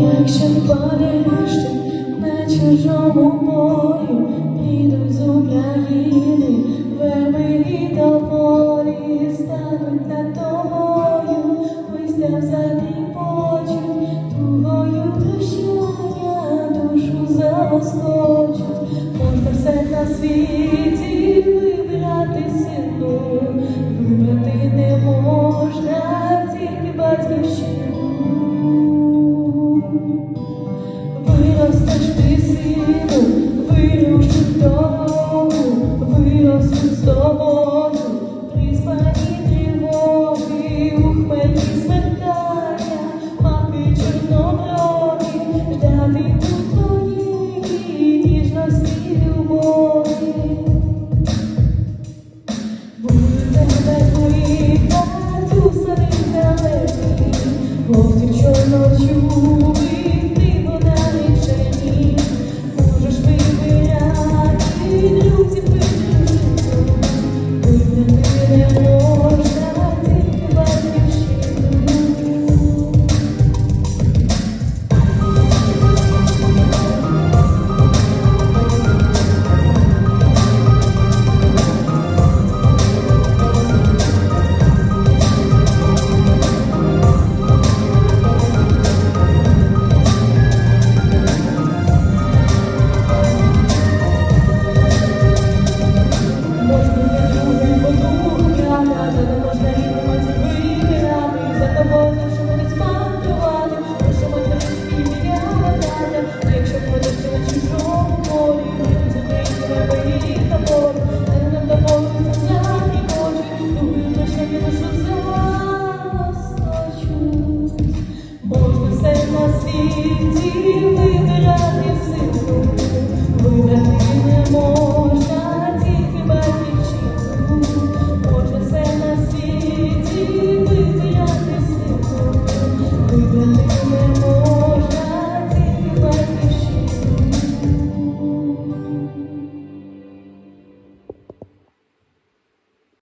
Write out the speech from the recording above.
Якщо впадеш ти на чужому полі, підуть з України, верби і тополі стануть над тобою, вистав за твій почуть, твою душа, я душу заскочу, Можна на світ.